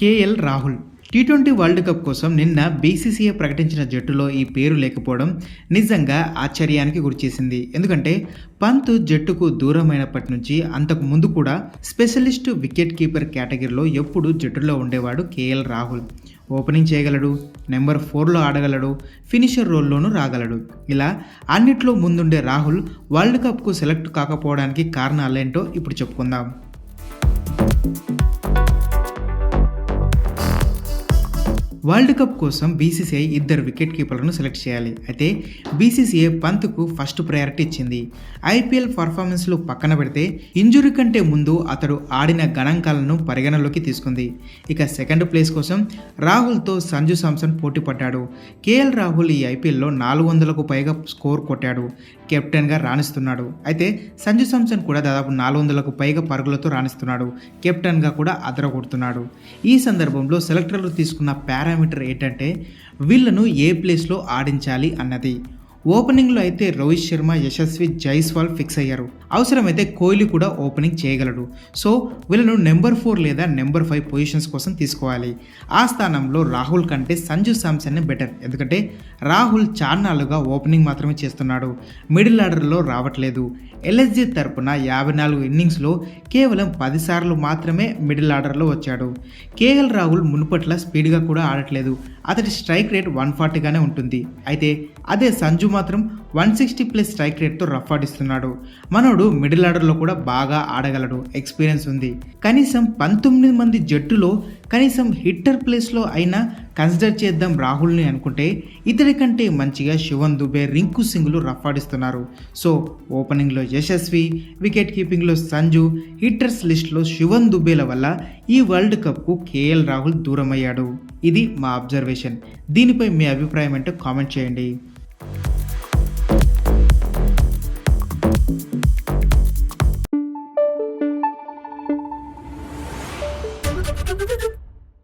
K L Rahul. T twenty world cup కోసం నిన్న BCCI ప్రకటించిన జట్టులో ఈ పేరు లేకపోవడం నిజంగా ఆశ్చర్యానికి గురిచేసింది. ఎందుకంటే పంత్ జట్టుకు దూరమైనప్పటి నుంచి అంతకు ముందు కూడా స్పెషలిస్ట్ వికెట్ కీపర్ కేటగిరీలో ఎప్పుడు జట్టులో ఉండేవాడు కేఎల్ రాహుల్. ఓపెనింగ్ చేయగలడు నెంబర్ ఫోర్లో ఆడగలడు ఫినిషర్ రోల్లోనూ రాగలడు. ఇలా అన్నిట్లో ముందుండే రాహుల్ వరల్డ్ కప్కు సెలెక్ట్ కాకపోవడానికి కారణాలేంటో ఇప్పుడు చెప్పుకుందాం. వరల్డ్ కప్ కోసం బీసీసీఐ ఇద్దరు వికెట్ కీపర్లను సెలెక్ట్ చేయాలి. అయితే బీసీసీఐ పంత్కు ఫస్ట్ ప్రయారిటీ ఇచ్చింది. ఐపీఎల్ పర్ఫార్మెన్స్లు పక్కన పెడితే ఇంజురీ కంటే ముందు అతడు ఆడిన గణాంకాలను పరిగణలోకి తీసుకుంది. ఇక సెకండ్ ప్లేస్ కోసం రాహుల్తో సంజు సామ్సన్ పోటీ పడ్డాడు. కేఎల్ రాహుల్ ఈ ఐపీఎల్లో నాలుగు వందలకు పైగా స్కోర్ కొట్టాడు. కెప్టెన్గా రాణిస్తున్నాడు. అయితే సంజు సామ్సన్ కూడా దాదాపు నాలుగు వందలకు పైగా పరుగులతో రాణిస్తున్నాడు. కెప్టెన్గా కూడా అదరగొడుతున్నాడు. ఈ సందర్భంలో సెలెక్టర్లు తీసుకున్న పారామీటర్ ఏంటంటే వీళ్ళను ఏ ప్లేస్లో ఆడించాలి అన్నది. ఓపెనింగ్లో అయితే రోహిత్ శర్మ యశస్వి జైస్వాల్ ఫిక్స్ అయ్యారు. అవసరమైతే కోహ్లీ కూడా ఓపెనింగ్ చేయగలడు. సో వీళ్ళను నెంబర్ ఫోర్ లేదా నెంబర్ ఫైవ్ పొజిషన్స్ కోసం తీసుకోవాలి. ఆ స్థానంలో రాహుల్ కంటే సంజు సామ్సన్ బెటర్. ఎందుకంటే రాహుల్ చార్నాలుగా ఓపెనింగ్ మాత్రమే చేస్తున్నాడు. మిడిల్ ఆర్డర్లో రావట్లేదు. ఎల్ఎస్జి తరపున యాభై నాలుగు ఇన్నింగ్స్లో కేవలం పదిసార్లు మాత్రమే మిడిల్ ఆర్డర్లో వచ్చాడు. కేఎల్ రాహుల్ మునుపట్ల స్పీడ్గా కూడా ఆడట్లేదు. అతడి స్ట్రైక్ రేట్ వన్ ఫార్టీగానే ఉంటుంది. అయితే అదే సంజు మాత్రం వన్ సిక్స్టీ ప్లస్ స్ట్రైక్ రేట్తో రఫ్ ఆడిస్తున్నాడు. మనోడు మిడిల్ ఆర్డర్లో కూడా బాగా ఆడగలడు. ఎక్స్పీరియన్స్ ఉంది. కనీసం పంతొమ్మిది మంది జట్టులో కనీసం హిట్టర్ ప్లేస్లో అయినా కన్సిడర్ చేద్దాం రాహుల్ని అనుకుంటే ఇతడి కంటే మంచిగా శివన్ దుబే రింకు సింగ్లు రఫ్ ఆడిస్తున్నారు. సో ఓపెనింగ్లో యశస్వి వికెట్ కీపింగ్లో సంజు హిట్టర్స్ లిస్ట్లో శివన్ దుబేల వల్ల ఈ వరల్డ్ కప్కు కేఎల్ రాహుల్ దూరమయ్యాడు. ఇది మా అబ్జర్వేషన్. దీనిపై మీ అభిప్రాయం ఏంటో కామెంట్ చేయండి.